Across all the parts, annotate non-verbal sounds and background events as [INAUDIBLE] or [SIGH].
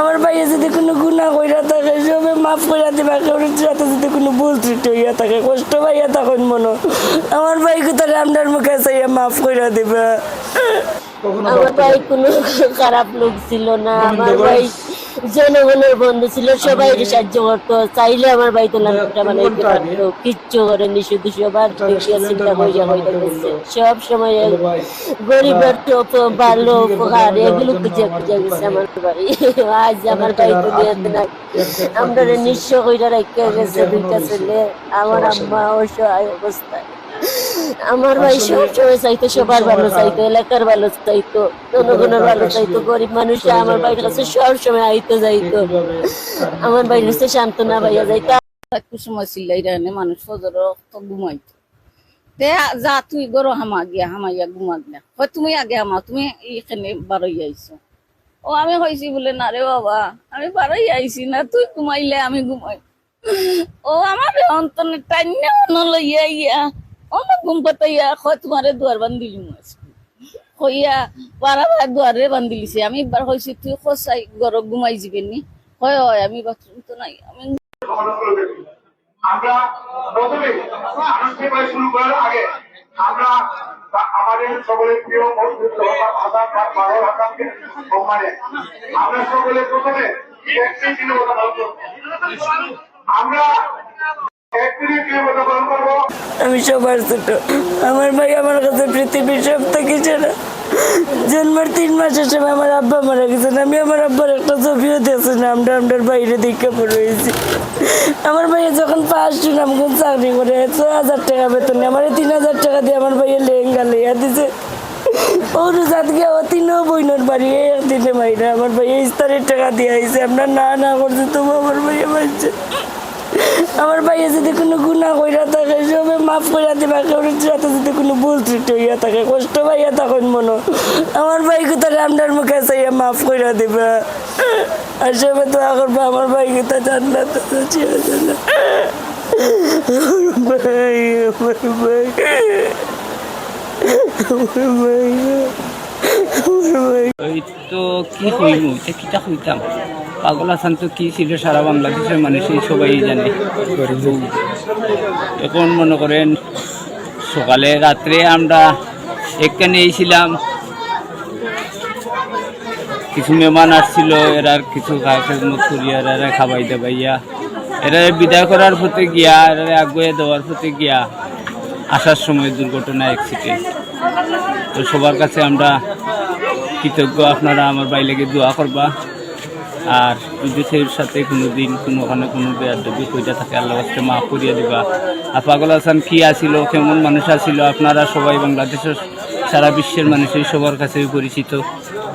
আমার ভাইয়ে যদি কোনো গুণা কইরা থাকে সবে মাফ কইরা দিবা কেউ সাথে যদি কোনো ভুল ত্রুটি হইয়া থাকে কষ্ট পাইয়া তখন মনো। আমার ভাই তাহলে রামদার মুখে চাইয়া মাফ কইরা দিবা। আমার ভাই কোনো খারাপ লোক ছিল না আমার ভাই জনগণের বন্ধু ছিল সবাই সাহায্য করতো। চাইলে আমার ভাই তো নামটা বানাইতে পারতো। কিচ্ছু করেনি শুধু সবার চিন্তা করিয়া হইতে সব সময় গরিবের টোপ ভালো উপকার এগুলো খুঁজে খুঁজে গেছে আমার ভাই [LAUGHS] আজ আমার ভাই দুনিয়াতে নাই আমরা নিঃস্ব কইরা রেখে গেছে দুইটা ছেলে। আমার আম্মা অসহায় অবস্থায়। আমার ভাই সবসময় চাইতো সবার ভালো চাইতো এলাকার ভালো চাইতো জনগণের ভালো চাইতো গরিব মানুষ আমার ভাইয়ের কাছে সবসময় আইতো যাইতো আমার ভাইয়ের কাছে সান্ত্বনা ভাইয়া যাইতো। একটু সময় চিল্লাই রাখলে মানুষ ফজর তো ঘুমাইতো। তে যা তুই গরো হামা গিয়া হামাইয়া ঘুমা গিয়া হয় তুমি আগে হামা তুমি এইখানে বারোই আইছো। ও আমি কইছি বলে না রে বাবা আমি বারোই আইছি না তুই ঘুমাইলে আমি ঘুমাই। ও আমার অন্তনে টাইনে লইয়া ইয়া অন ঘুম পাতাইয়া হয় তোমারে দুয়ার বান্ধিলি কইয়া পারা ভাই দুয়ারে বান্ধিলিছে আমি একবার কইছি তুই খসাই গর ঘুমাই যাবি নি? হয় হয়, আমি বাথরুম তো নাই। আমি আমরা আমি সবার ছোট। আমার ভাই আমার কাছে পৃথিবীর সব থেকে সেরা। জন্মের তিন মাসের সময় আমার আব্বা মারা গেছেন। আমি আমার আব্বার একটা ছবিও দিয়েছি, নামটা আমটার বাইরে দেখে পড়েছি আমার ভাইয়া যখন ফার্স্ট নামগুন চাকরি করে ছ হাজার টাকা বেতন আমার তিন হাজার টাকা দিয়ে আমার ভাইয়া লেহেঙ্গা লেয়া দিছে। ওর জাত গিয়ে ও তিনও বইনের বাড়ি একদিনে মাইরা আমার ভাইয়া ইস্তারের টাকা দিয়ে আইছে। আপনার না না করছে তবু আমার ভাইয়া মাইছে। আমার ভাইয়া যদি কোনো গুণা কইরা থাকে সবে মাফ কইরা দিবা। কেউ যদি কোনো ভুল ত্রুটি হইয়া থাকে, কষ্ট পাইয়া তখন মনো আমার ভাই কোথায় রামদার মুখে চাইয়া মাফ কইরা দিবা। আর সবে দোয়া করবে, আমার ভাই কোথায় জান্নাত ভাই ভাই ভাই ওই তো কি হইব এটা কিটা হইতাম তো কি ছিল সারা বাংলাদেশের মানুষই সবাই জানে। এখন মনে করেন সকালে রাত্রে আমরা এখানে এসেছিলাম। কিছু মেহমান আসছিল এরার কিছু খেজমত করিয়া, এরা খাবাই দাবাইয়া, এরা বিদায় করার পথে গিয়া, এরা আগুয়ে দেওয়ার পথে গিয়া আসার সময় দুর্ঘটনা অ্যাক্সিডেন্ট তো সবার কাছে আমরা কৃতজ্ঞ, আপনারা আমার বাইলেকে দোয়া করবা। আর সেই সাথে কোনো দিন কোনো ওখানে কোনো বেয়াদবি কইটা থাকে আল্লাহ কাছে মাফ করিয়া দিবা। আর পাগল হাসান কি আসিল কেমন মানুষ আসিল আপনারা সবাই বাংলাদেশের সারা বিশ্বের মানুষই সবার কাছে পরিচিত।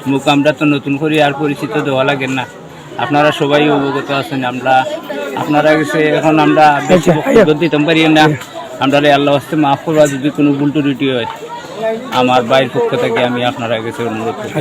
মুখ আমরা তো নতুন করে, আর পরিচিত দেওয়া লাগে না। আপনারা সবাই অবগত আছেন, আমরা আপনারা গেছে, এখন আমরা বেশি বক্তব্য দিতে পারি না। আমরা আল্লাহ কাছে মাফ করবা, যদি কোনো ভুল ত্রুটি হয়। আমার বাইর পক্ষ থেকে আমি আপনার কাছে অনুরোধ করি।